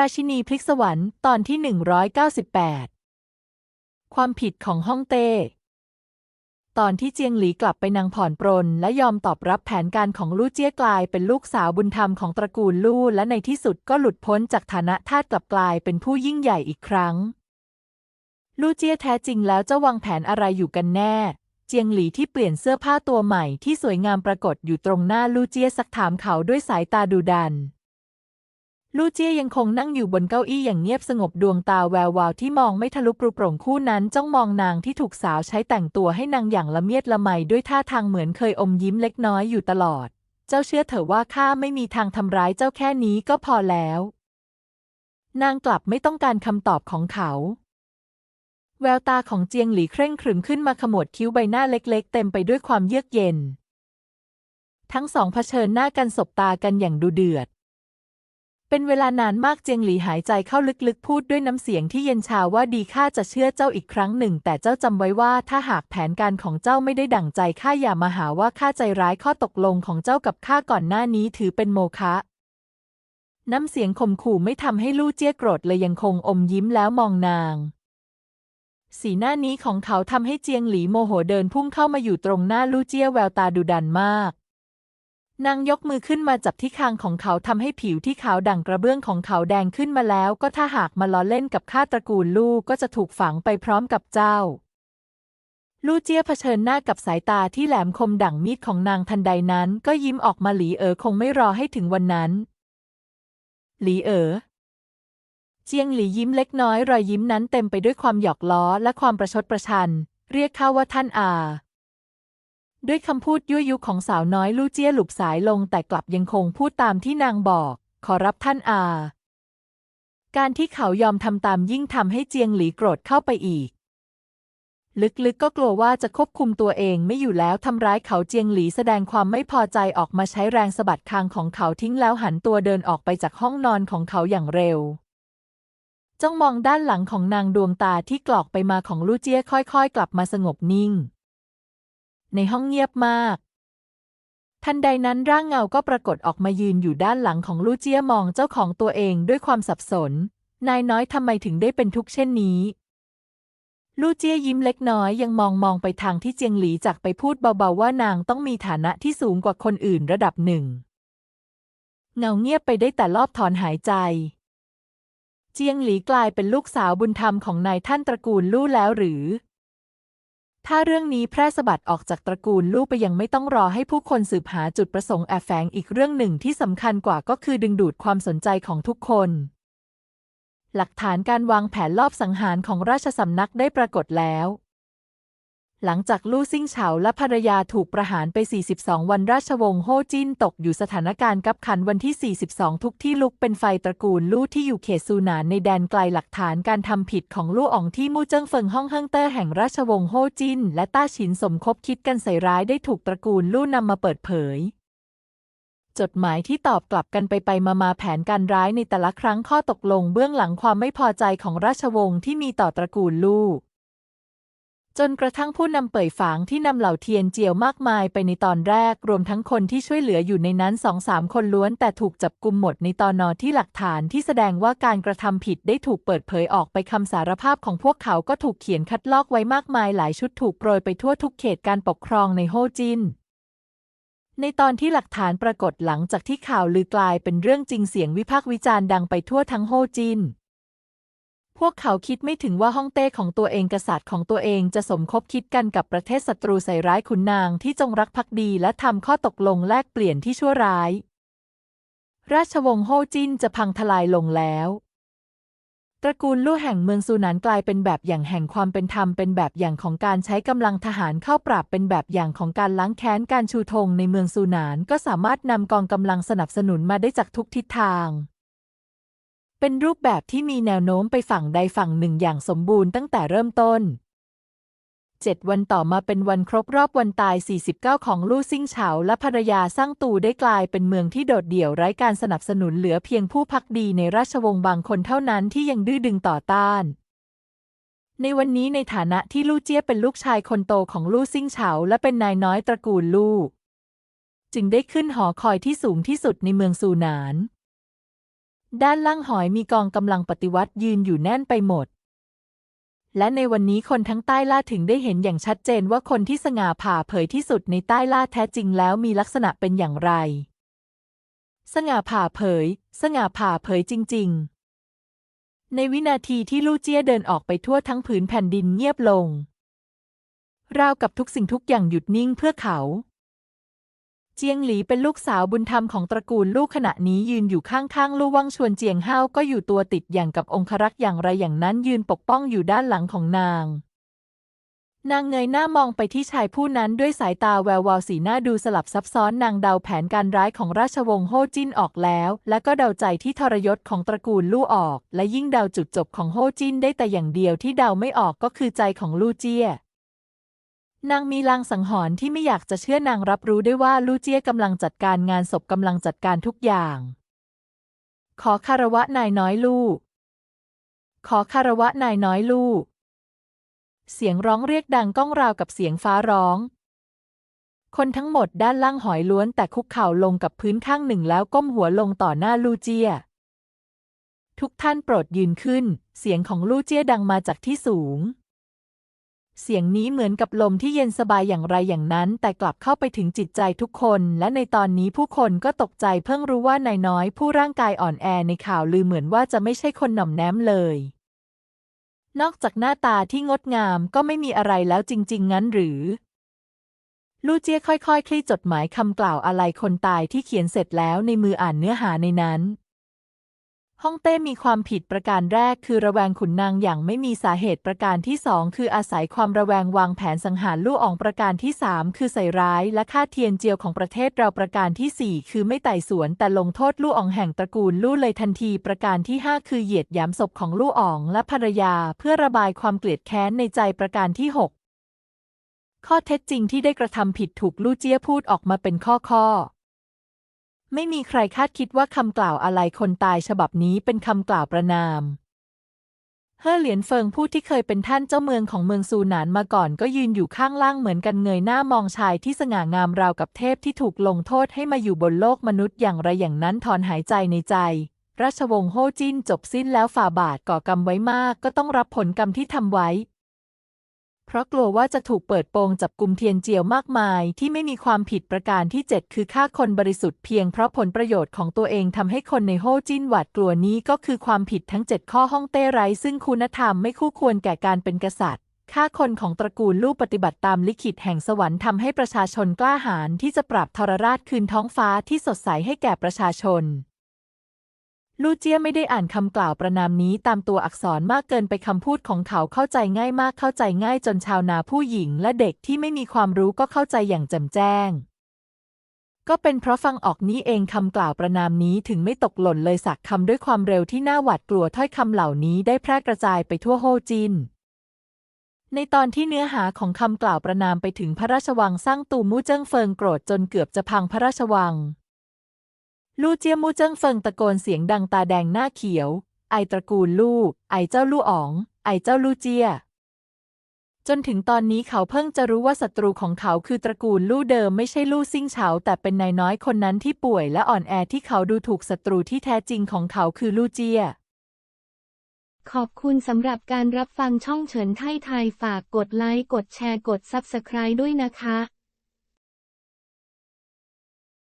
ราชินีพลิกสวรรค์ตอนที่ 198 ความผิดของฮ่องเต้ ตอนที่เจียงหลีกลับไปนางผ่อนปรน และยอมตอบรับแผนการของลู่เจี้ยกลายเป็นลูกสาวบุญธรรมของตระกูลลู่และในที่สุดก็หลุดพ้นจากฐานะทาสกลับกลายเป็นผู้ยิ่งใหญ่อีกครั้ง ลู่เจี้ยแท้จริงแล้วจะวางแผนอะไรอยู่กันแน่ เจียงหลีที่เปลี่ยนเสื้อผ้าตัวใหม่ที่สวยงามปรากฏอยู่ตรงหน้าลู่เจี้ยสักถามเขาด้วยสายตาดุดัน ลู่เจี้ยยังคงนั่งอยู่บนเก้าอี้อย่างเงียบสงบดวงตาแวววาวที่มองไม่ทะลุปรุโปร่งคู่นั้นจ้องมองนางที่ถูกสาวใช้แต่งตัวให้นางอย่างละเมียดละไมด้วยท่าทางเหมือนเคยอมยิ้มเล็กน้อยอยู่ตลอด เจ้าเชื่อเถอะว่าข้าไม่มีทางทำร้ายเจ้าแค่นี้ก็พอแล้ว นางกลับไม่ต้องการคำตอบของเขา แววตาของเจียงหลีเคร่งขรึมขึ้นมาขมวดคิ้วใบหน้าเล็ก ๆ เต็มไปด้วยความเยือกเย็น ทั้งสองเผชิญหน้ากันสบตากันอย่างดูเดือด เป็นเวลานานมากเจียงหลีหายใจเข้าลึกๆ พูดด้วยน้ำเสียงที่เย็นชาว่าดีข้าจะเชื่อเจ้าอีกครั้งหนึ่ง แต่เจ้าจำไว้ว่าถ้าหากแผนการของเจ้าไม่ได้ดั่งใจข้าอย่ามาหาว่าข้าใจร้ายข้อตกลงของเจ้ากับข้าก่อนหน้านี้ถือเป็นโมฆะน้ำเสียงข่มขู่ไม่ทำให้ลู่เจี้ยโกรธเลยยังคงอมยิ้มแล้วมองนาง สีหน้านี้ของเขาทำให้เจียงหลีโมโหเดินพุ่งเข้ามาอยู่ตรงหน้าลู่เจี้ยแววตาดุดันมาก นางยกมือขึ้นมาจับที่คางของเขาทำให้ผิวที่ขาวดั่งกระเบื้องของเขาแดงขึ้นมาแล้ว ก็ถ้าหากมาล้อเล่นกับข้าตระกูลลู่ก็จะถูกฝังไปพร้อมกับเจ้า ลู่เจี้ยเผชิญหน้ากับสายตาที่แหลมคมดั่งมีดของนางทันใดนั้น ก็ยิ้มออกมาหลีเอ๋อคงไม่รอให้ถึงวันนั้น หลีเอ๋อเจียงหลียิ้มเล็กน้อยรอยยิ้มนั้นเต็มไปด้วยความหยอกล้อและความประชดประชัน เรียกเขาว่าท่านอา ด้วยคำพูดยั่วยุของสาวน้อยลู่เจี้ยหลุบสายลงแต่กลับยังคงพูดตามที่นางบอก ขอรับท่านอา การที่เขายอมทำตามยิ่งทำให้เจียงหลีโกรธเข้าไปอีก ลึกๆก็กลัวว่าจะควบคุมตัวเองไม่อยู่แล้วทำร้ายเขาเจียงหลีแสดงความไม่พอใจออกมาใช้แรงสะบัดคางของเขาทิ้งแล้วหันตัวเดินออกไปจากห้องนอนของเขาอย่างเร็วจ้องมองด้านหลังของนางดวงตาที่กรอกไปมาของลู่เจี้ยค่อย ๆ กลับมาสงบนิ่ง ในห้องเงียบมาก ทันใดนั้นร่างเงาก็ปรากฏออกมายืนอยู่ด้านหลังของลู่เจี้ยมองเจ้าของตัวเองด้วยความสับสน นายน้อยทำไมถึงได้เป็นทุกข์เช่นนี้ลู่เจี้ยยิ้มเล็กน้อยยังมองมองไปทางที่เจียงหลีจากไปพูดเบาๆว่านางต้องมีฐานะที่สูงกว่าคนอื่นระดับหนึ่ง เงาเงียบไปได้แต่รอบถอนหายใจ เจียงหลีกลายเป็นลูกสาวบุญธรรมของนายท่านตระกูลลู่แล้วหรือ ถ้าเรื่องนี้แพร่สะบัดออกจากตระกูลลู่ไปยังไม่ต้องรอให้ผู้คนสืบหาจุดประสงค์แอบแฝงอีกเรื่องหนึ่งที่สำคัญกว่าก็คือดึงดูดความสนใจของทุกคน หลักฐานการวางแผนลอบสังหารของราชสำนักได้ปรากฏแล้ว หลังจากลู่ซิ่งเฉาและภรรยาถูกประหารไป 42 วันราชวงศ์โฮจินตกอยู่สถานการณ์กับขันวันที่ 42 ทุกที่ลุกเป็นไฟตระกูลลู่ที่อยู่เขตซูหนานในแดนไกลหลักฐานการทำผิดของลู่อ๋องที่มู่เจิ้งเฟิงฮ่องเฮิงเตอร์แห่งราชวงศ์โฮจินและต้าฉินสมคบคิดกันใส่ร้ายได้ถูกตระกูลลู่นำมาเปิดเผยจดหมายที่ตอบกลับกันไปไปมามาแผนการร้ายในแต่ละครั้งข้อตกลงเบื้องหลังความไม่พอใจของราชวงศ์ที่มีต่อตระกูลลู่ จนกระทั่งผู้นำเป่ยฝางที่นำเหล่าเทียนเจียวมากมายไปในตอนแรก รวมทั้งคนที่ช่วยเหลืออยู่ในนั้นสองสามคนล้วน แต่ถูกจับกุมหมดในตอนนอที่หลักฐานที่แสดงว่าการกระทำผิดได้ถูกเปิดเผยออกไปคำสารภาพของพวกเขาก็ถูกเขียนคัดลอกไว้มากมายหลายชุดถูกโปรยไปทั่วทุกเขตการปกครองในโฮจินในตอนที่หลักฐานปรากฏหลังจากที่ข่าวลือกลายเป็นเรื่องจริงเสียงวิพากษ์วิจารณ์ดังไปทั่วทั้งโฮจิน พวกเขาคิดไม่ถึงว่าฮ่องเต้ของตัวเองกษัตริย์ของตัวเองจะสมคบคิดกันกับประเทศศัตรูใส่ร้ายขุนนางที่จงรักภักดีและทำข้อตกลงแลกเปลี่ยนที่ชั่วร้าย ราชวงศ์โฮจินจะพังทลายลงแล้ว ตระกูลลู่แห่งเมืองซูนานกลายเป็นแบบอย่างแห่งความเป็นธรรม เป็นแบบอย่างของการใช้กำลังทหารเข้าปราบเป็นแบบอย่างของการล้างแค้นการชูธงในเมืองซูนานก็สามารถนำกองกำลังสนับสนุนมาได้จากทุกทิศทาง เป็นรูปแบบที่มีแนวโน้มไปฝั่งใดฝั่งหนึ่งอย่างสมบูรณ์ตั้งแต่เริ่มต้นเจ็ดวันต่อมาเป็นวันครบรอบวันตาย 49 ของลู่ซิ่งเฉาและภรรยาสร้างตูได้กลายเป็นเมืองที่โดดเดี่ยวไร้การสนับสนุนเหลือเพียงผู้พักดีในราชวงศ์บางคนเท่านั้นที่ยังดื้อดึงต่อต้านในวันนี้ในฐานะที่ลู่เจี้ยเป็นลูกชายคนโตของลู่ซิ่งเฉาและเป็นนายน้อยตระกูลลู่จึงได้ขึ้นหอคอยที่สูงที่สุดในเมืองซูหนาน ด้านล่างหอยมีกองกำลังปฏิวัติยืนอยู่แน่นไปหมด และในวันนี้คนทั้งใต้ล่าถึงได้เห็นอย่างชัดเจนว่าคนที่สง่าผ่าเผยที่สุดในใต้ล่าแท้จริงแล้วมีลักษณะเป็นอย่างไร สง่าผ่าเผย สง่าผ่าเผยจริง ๆ ในวินาทีที่ลู่เจี้ยเดินออกไปทั่วทั้งผืนแผ่นดินเงียบลง ราวกับทุกสิ่งทุกอย่างหยุดนิ่งเพื่อเขา เจียงหลีเป็นลูกสาวบุญธรรมของตระกูลลูกขณะนี้ยืนอยู่ข้างๆ ลู่ว่างชวนเจียงห้าวก็อยู่ตัวติดอย่างกับองครักษ์อย่างไรอย่างนั้นยืนปกป้องอยู่ด้านหลังของนาง นางเงยหน้ามองไปที่ชายผู้นั้นด้วยสายตาแวววาวสีหน้าดูสลับซับซ้อนนางเดาแผนการร้ายของราชวงศ์โฮจิ้นออกแล้ว และก็เดาใจที่ทรยศของตระกูลลู่ออก และยิ่งเดาจุดจบของโฮจิ้นได้แต่อย่างเดียวที่เดาไม่ออกก็คือใจของลู่เจี้ย นางมีลางสังหรณ์ที่ไม่อยากจะเชื่อนางรับรู้ได้ว่าลู่เจี้ยกำลังจัดการงานศพกำลังจัดการทุกอย่าง ขอคารวะนายน้อยลู่ขอคารวะนายน้อยลู่เสียงร้องเรียกดังก้องราวกับเสียงฟ้าร้อง คนทั้งหมดด้านล่างหอยล้วนแต่คุกเข่าลงกับพื้นข้างหนึ่งแล้วก้มหัวลงต่อหน้าลู่เจี้ย ทุกท่านโปรดยืนขึ้น เสียงของลู่เจี้ยดังมาจากที่สูง เสียงนี้เหมือนกับลมที่เย็นสบายอย่างไรอย่างนั้น แต่กลับเข้าไปถึงจิตใจทุกคน และในตอนนี้ผู้คนก็ตกใจเพิ่งรู้ว่านายน้อยผู้ร่างกายอ่อนแอในข่าวลือเหมือนว่าจะไม่ใช่คนหน่อมแนมเลย นอกจากหน้าตาที่งดงามก็ไม่มีอะไรแล้วจริง ๆ งั้นหรือ ลู่เจี้ยค่อยๆคลี่จดหมายคำกล่าวอะไรคนตายที่เขียนเสร็จแล้วในมืออ่านเนื้อหาในนั้น ฮ่องเต้มีความผิดประการแรกคือระแวงขุนนางอย่างไม่มีสาเหตุประการที่สองคืออาศัยความระแวงวางแผนสังหารลู่อองประการที่สามคือใส่ร้ายและฆ่าเทียนเจียวของประเทศเราประการที่สี่คือไม่ไต่สวนแต่ลงโทษลู่อองแห่งตระกูลลู่เลยทันทีประการที่ห้าคือเหยียดหยามศพของลู่อองและภรรยาเพื่อระบายความเกลียดแค้นในใจประการที่หกข้อเท็จจริงที่ได้กระทำผิดถูกลู่เจี้ยพูดออกมาเป็นข้อข้อ ไม่มีใครคาดคิดว่าคำกล่าวอะไรคนตายฉบับนี้เป็นคำกล่าวประนาม เฮ่อเหลียนเฟิงผู้ที่เคยเป็นท่านเจ้าเมืองของเมืองซูหนานมาก่อนก็ยืนอยู่ข้างล่างเหมือนกันเงยหน้ามองชายที่สง่างามราวกับเทพที่ถูกลงโทษให้มาอยู่บนโลกมนุษย์อย่างไรอย่างนั้นถอนหายใจในใจ ราชวงศ์โฮจินจบสิ้นแล้วฝ่าบาทก่อกรรมไว้มากก็ต้องรับผลกรรมที่ทำไว้ เพราะกลัวว่าจะถูกเปิดโปงจับกลุ่มเทียนเจียวมากมาย ที่ไม่มีความผิดประการที่ 7 คือฆ่าคนบริสุทธิ์เพียงเพราะผลประโยชน์ของตัวเองทำให้คนในโฮจิ้นหวาดกลัวนี้ก็คือความผิดทั้ง 7 ข้อห้องเต้ไร้ซึ่งคุณธรรมไม่คู่ควรแก่การเป็นกษัตริย์ฆ่าคนของตระกูลลูกปฏิบัติตามลิขิตแห่งสวรรค์ทำให้ประชาชนกล้าหาญที่จะปราบทรราชคืนท้องฟ้าที่สดใสให้แก่ประชาชน ลู่เจี้ยไม่ได้อ่านคำกล่าวประนามนี้ตามตัวอักษรมากเกินไปคำพูดของเขาเข้าใจง่ายมากเข้าใจง่ายจนชาวนาผู้หญิงและเด็กที่ไม่มีความรู้ก็เข้าใจอย่างแจ่มแจ้ง ก็เป็นเพราะฟังออกนี้เองคำกล่าวประนามนี้ถึงไม่ตกหล่นเลยสักคำด้วยความเร็วที่น่าหวาดกลัวถ้อยคำเหล่านี้ได้แพร่กระจายไปทั่วโฮจินในตอนที่เนื้อหาของคำกล่าวประนามไปถึงพระราชวังสร้างตูมู่เจิ้งเฟิงโกรธจนเกือบจะพังพระราชวัง ลู่เจียมูเจิ้งเฟิงตะโกนเสียงดังตาแดงหน้าเขียว ไอตระกูลลู่ ไอเจ้าลู่อ๋อง ไอเจ้าลู่เจีย จนถึงตอนนี้เขาเพิ่งจะรู้ว่าศัตรูของเขาคือตระกูลลู่เดิมไม่ใช่ลู่ซิ่งเฉาแต่เป็นนายน้อยคนนั้นที่ป่วยและอ่อนแอที่เขาดูถูกศัตรูที่แท้จริงของเขาคือลู่เจียขอบคุณสำหรับการรับฟังช่องเฉินไทยไทยฝากกดไลค์ กดแชร์ กด Subscribe ด้วยนะคะ